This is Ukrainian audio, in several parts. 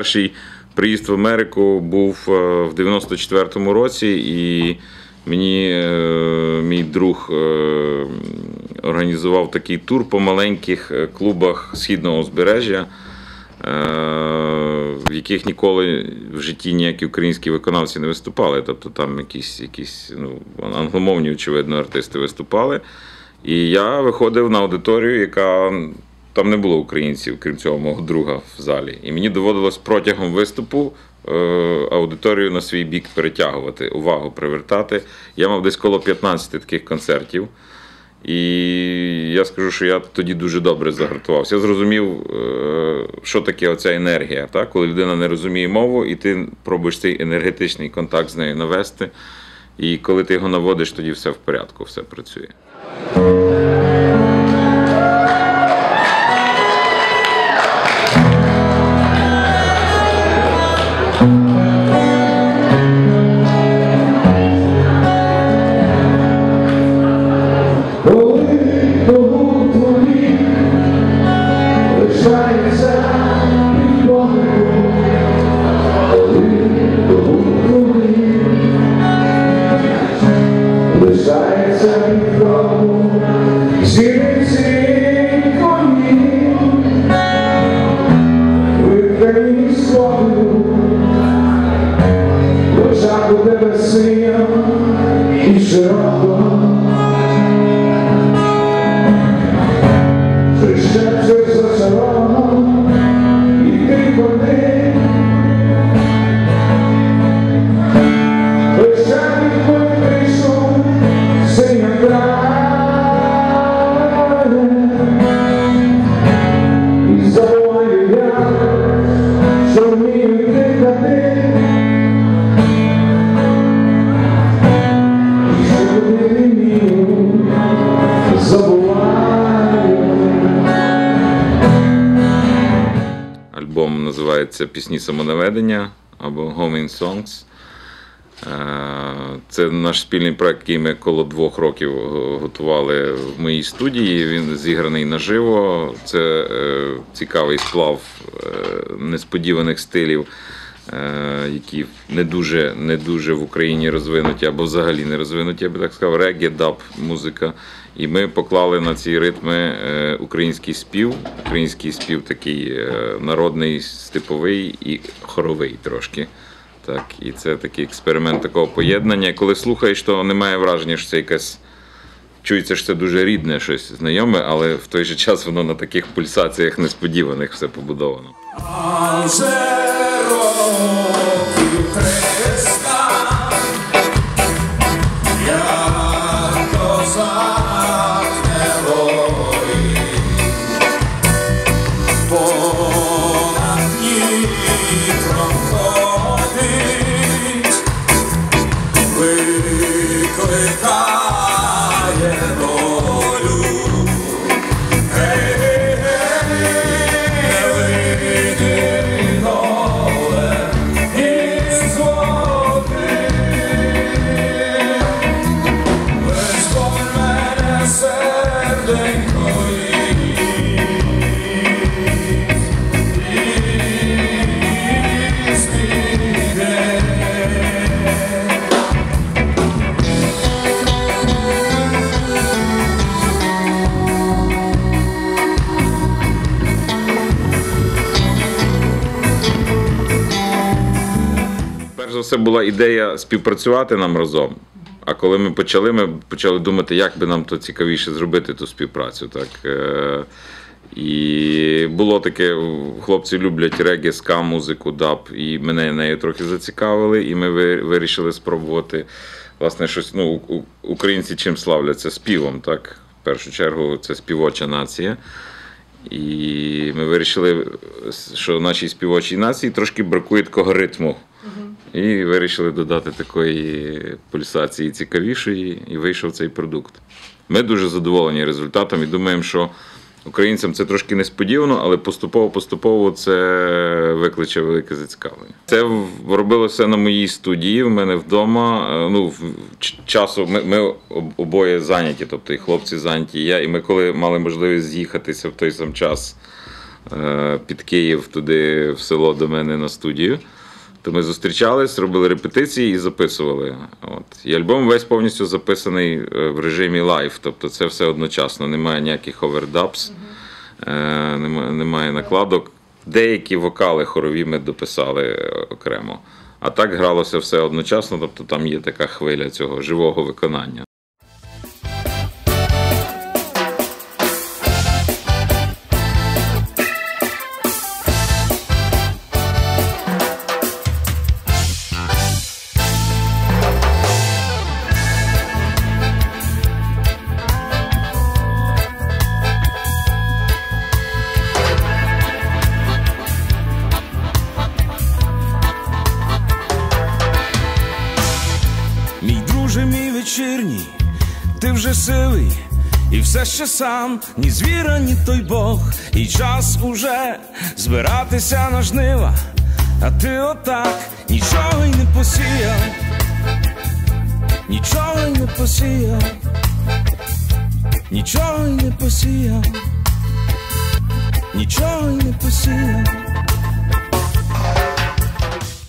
перший приїзд в Америку був е, в 94-му році, і мені е, мій друг е, організував такий тур по маленьких клубах східного узбережжя, в яких ніколи в житті ніякі українські виконавці не виступали. Тобто там якісь, якісь ну, англомовні, очевидно, артисти виступали. І я виходив на аудиторію, яка там не було українців, крім цього, мого друга в залі. І мені доводилось протягом виступу е, аудиторію на свій бік перетягувати, увагу привертати. Я мав десь коло 15 таких концертів. І я скажу, що я тоді дуже добре загартувався. Я зрозумів, е, що таке оця енергія, так? коли людина не розуміє мову, і ти пробуєш цей енергетичний контакт з нею навести. І коли ти його наводиш, тоді все в порядку, все працює. Називається Пісні самонаведення або Homing Songs. Е, Це наш спільний проект, який ми коло двох років е, готували в моїй студії. Він зіграний наживо. Це е, цікавий сплав несподіваних стилів, які не дуже, не дуже в Україні розвинуті або взагалі не розвинуті, я би так сказав, регі, даб, музика. І ми поклали на ці ритми е, український спів. Український спів такий е, народний, степовий і хоровий трошки. Так, і це такий експеримент такого поєднання. Коли слухаєш, то немає враження, що це якась. Чується, що це дуже рідне щось знайоме, але в той же час воно на таких пульсаціях несподіваних все побудовано. Ідея співпрацювати нам разом. А коли ми почали, ми почали думати, як би нам то цікавіше зробити ту співпрацю. Так. Е, І було таке, хлопці люблять регі, ска, музику, даб, і мене нею трохи зацікавили, і ми вирішили спробувати власне щось. Ну, українці чим славляться? Співом, так? В першу чергу це співоча нація. І ми вирішили, що нашій співочій нації трошки бракує такого ритму. І вирішили додати такої пульсації цікавішої, і вийшов цей продукт. Ми дуже задоволені результатом і думаємо, що українцям це трошки несподівано, але поступово-поступово це викличе велике зацікавлення. Це робилося на моїй студії, в мене вдома. Е, Ну, в- часу ми, ми обоє зайняті, тобто і хлопці зайняті, і я. І ми коли мали можливість з'їхатися в той сам час е, під Київ туди в село до мене на студію. То ми зустрічались, робили репетиції і записували. От. І альбом весь повністю записаний е, в режимі лайв, тобто це все одночасно, немає ніяких овердапс, е, немає, немає накладок. Деякі вокали хорові ми дописали е, окремо. А так гралося все одночасно, тобто там є така хвиля цього живого виконання. Ти вже сивий, і все ще сам, ні звіра, ні той Бог, і час уже збиратися на жнива, а ти отак нічого й не посіяв, нічого й не посіяв, нічого й не посіяв, нічого й не посіяв.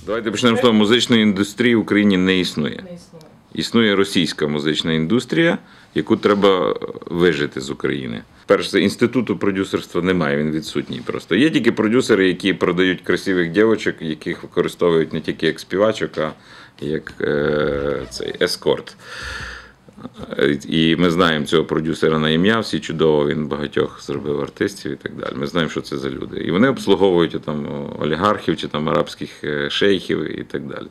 Давайте почнемо з того, музичної індустрії в Україні не існує. не існує. Існує російська музична індустрія, яку треба вижити з України. Перше, інституту продюсерства немає, він відсутній просто. Є тільки продюсери, які продають красивих дівчаток, яких використовують не тільки як співачок, а як е, цей ескорт. І ми знаємо цього продюсера на ім'я, всі чудово, він багатьох зробив артистів і так далі. Ми знаємо, що це за люди. І вони обслуговують там олігархів чи там арабських е, шейхів і так далі.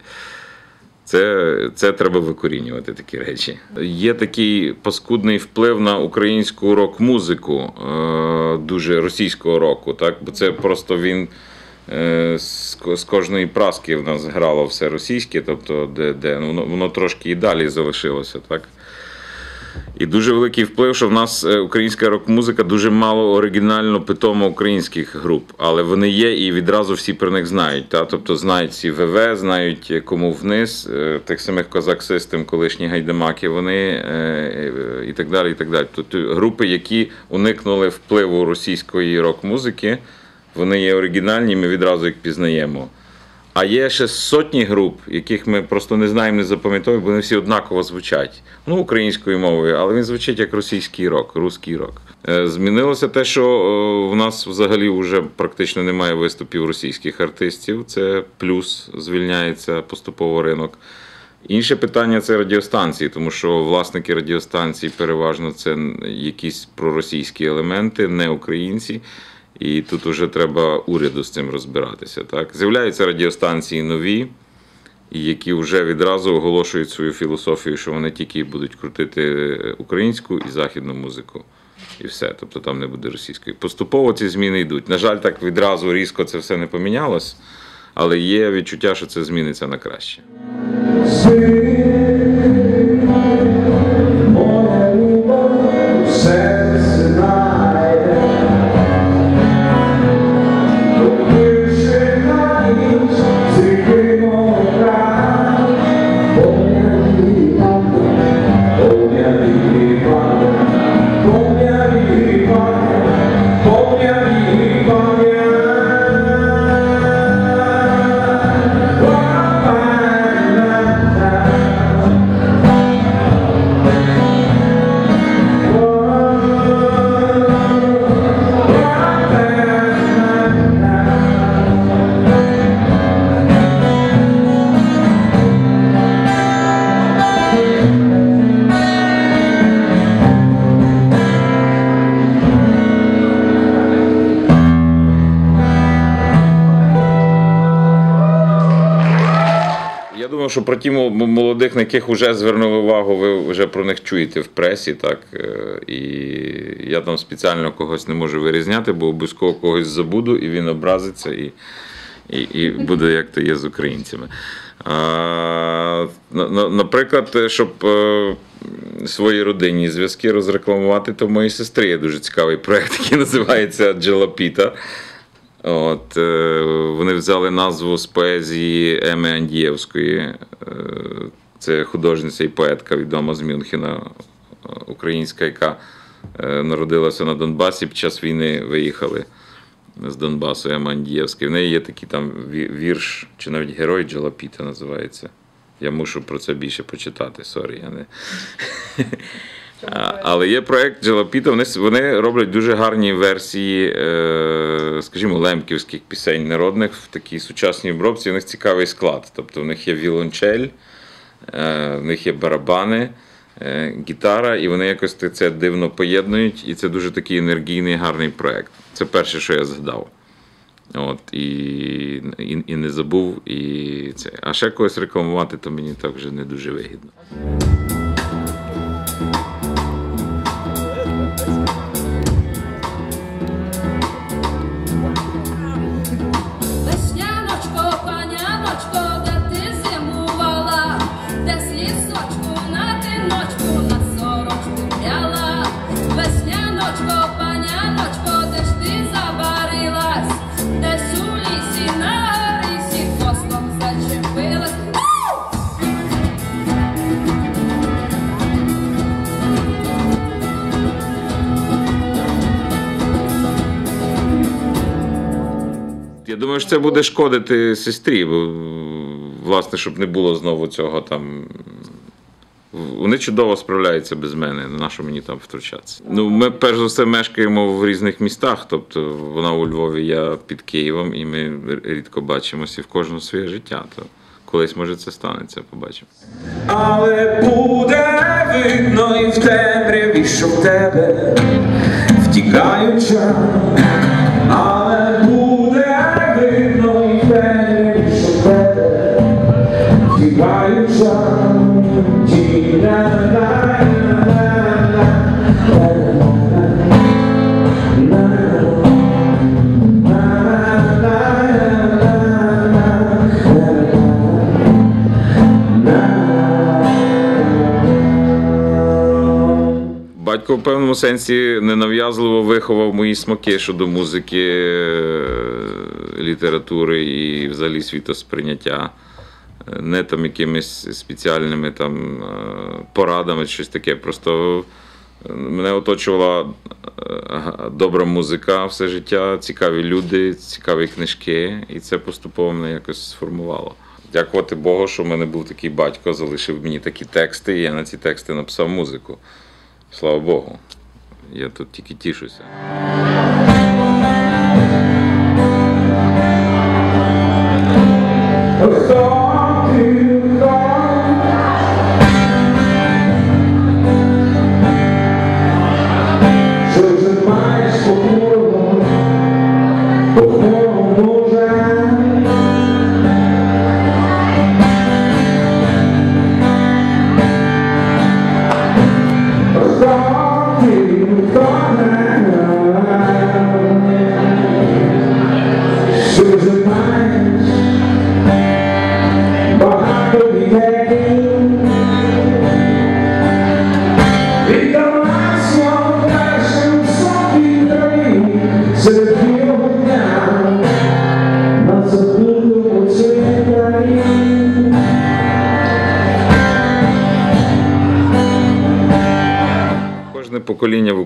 Це, це треба викорінювати такі речі. Є такий паскудний вплив на українську рок-музику, е, дуже російського року, так? бо це просто він е, з, ко- з кожної праски в нас грало все російське, тобто де, де ну, воно, воно трошки і далі залишилося. Так? І дуже великий вплив, що в нас е, українська рок-музика дуже мало оригінально питомо українських груп, але вони є і відразу всі про них знають. Та? Тобто знають ці ВВ, знають е, кому вниз, е, тих самих козак Систем, колишні гайдамаки, вони і так далі. І так далі. Тобто групи, які уникнули впливу російської рок-музики, вони є оригінальні, ми відразу їх пізнаємо. А є ще сотні груп, яких ми просто не знаємо, не запам'ятовуємо, бо вони всі однаково звучать. Ну, українською мовою, але він звучить як російський рок, русський рок. Е, Змінилося те, що е, в нас взагалі вже практично немає виступів російських артистів. Це плюс звільняється поступово ринок. Інше питання це радіостанції, тому що власники радіостанцій переважно це якісь проросійські елементи, не українці. І тут вже треба уряду з цим розбиратися. Так? З'являються радіостанції нові, які вже відразу оголошують свою філософію, що вони тільки будуть крутити українську і західну музику. І все. Тобто там не буде російської. Поступово ці зміни йдуть. На жаль, так відразу різко це все не помінялось, але є відчуття, що це зміниться на краще. Думаю, що про ті молодих, на яких вже звернули увагу, ви вже про них чуєте в пресі, так. е, І я там спеціально когось не можу вирізняти, бо обов'язково когось забуду, і він образиться і, і, і буде як то є з українцями. А, на- на- наприклад, щоб е, свої родинні зв'язки розрекламувати, то в моїй сестри є дуже цікавий проєкт, який називається Джелапіта. От, е, вони взяли назву з поезії Еми Андієвської. Е, це художниця і поетка відома з Мюнхена, е, українська, яка е, народилася на Донбасі, під час війни виїхали з Донбасу, Ема Андієвська. В неї є такий там ві- вірш, чи навіть герой Джалапіта називається. Я мушу про це більше почитати, сорі, я не. Але є проект Джалапіта, вони, роблять дуже гарні версії, е, скажімо, лемківських пісень народних в такій сучасній обробці. У них цікавий склад. Тобто в них є віолончель, е, в них є барабани, е, гітара, і вони якось це дивно поєднують. І це дуже такий енергійний, гарний проект. Це перше, що я згадав. От, і, і, і не забув. І це. А ще когось рекламувати, то мені так вже не дуже вигідно. Думаю, це буде шкодити сестрі, бо, власне, щоб не було знову цього там. Вони чудово справляються без мене, на що мені там втручатися. Ну, ми перш за все мешкаємо в різних містах. Тобто вона у Львові, я під Києвом, і ми рідко бачимося в кожного своє життя. То колись може це станеться, побачимо. Але буде видно і в темряві, що в тебе втікаюча. Втікаюча. Батько в певному сенсі ненав'язливо виховав мої смаки щодо музики, е, літератури і взагалі світосприйняття. Не там якимись спеціальними там е, порадами, щось таке. Просто е, мене оточувала е, добра музика все життя, цікаві люди, цікаві книжки, і це поступово мене якось сформувало. Дякувати Богу, що в мене був такий батько, залишив мені такі тексти, і я на ці тексти написав музику. Слава Богу. Я тут тільки тішуся. Хто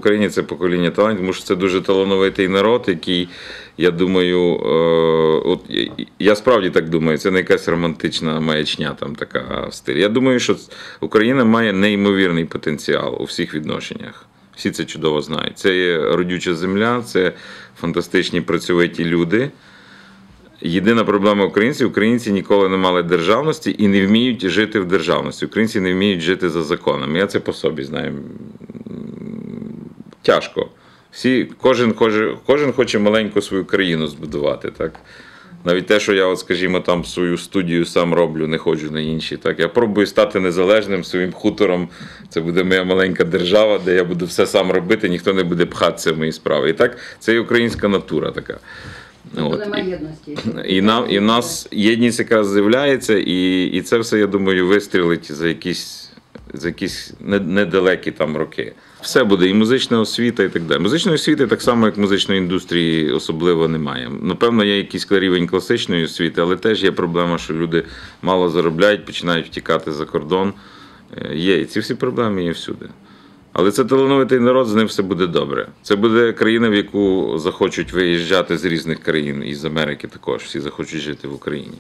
Україні це покоління талантів, тому що це дуже талановитий народ, який, я думаю, е, от я- справді так думаю, це не якась романтична маячня там така в стилі. Я думаю, що Україна має неймовірний потенціал у всіх відношеннях. Всі це чудово знають. Це є родюча земля, це фантастичні працьовиті люди. Єдина проблема українців: українці ніколи не мали державності і не вміють жити в державності. Українці не вміють жити за законами. Я це по собі знаю. Тяжко. Всі, кожен, хоче, кожен хоче маленьку свою країну збудувати. Так? Навіть те, що я, от, скажімо, там свою студію сам роблю, не ходжу на інші. Так? Я пробую стати незалежним своїм хутором. Це буде моя маленька держава, де я буду все сам робити, ніхто не буде пхатися в мої справи. І так, це і українська натура така. От, і- і нам, і в нас єдність якраз з'являється, і, і це все, я думаю, вистрілить за якісь, за якісь недалекі там роки. Все буде, і музична освіта, і так далі. Музичної освіти, так само, як музичної індустрії, особливо немає. Напевно, є якийсь рівень класичної освіти, але теж є проблема, що люди мало заробляють, починають втікати за кордон. Е, Є, і ці всі проблеми є всюди. Але це талановитий народ, з ним все буде добре. Це буде країна, в яку захочуть виїжджати з різних країн, і з Америки також. Всі захочуть жити в Україні.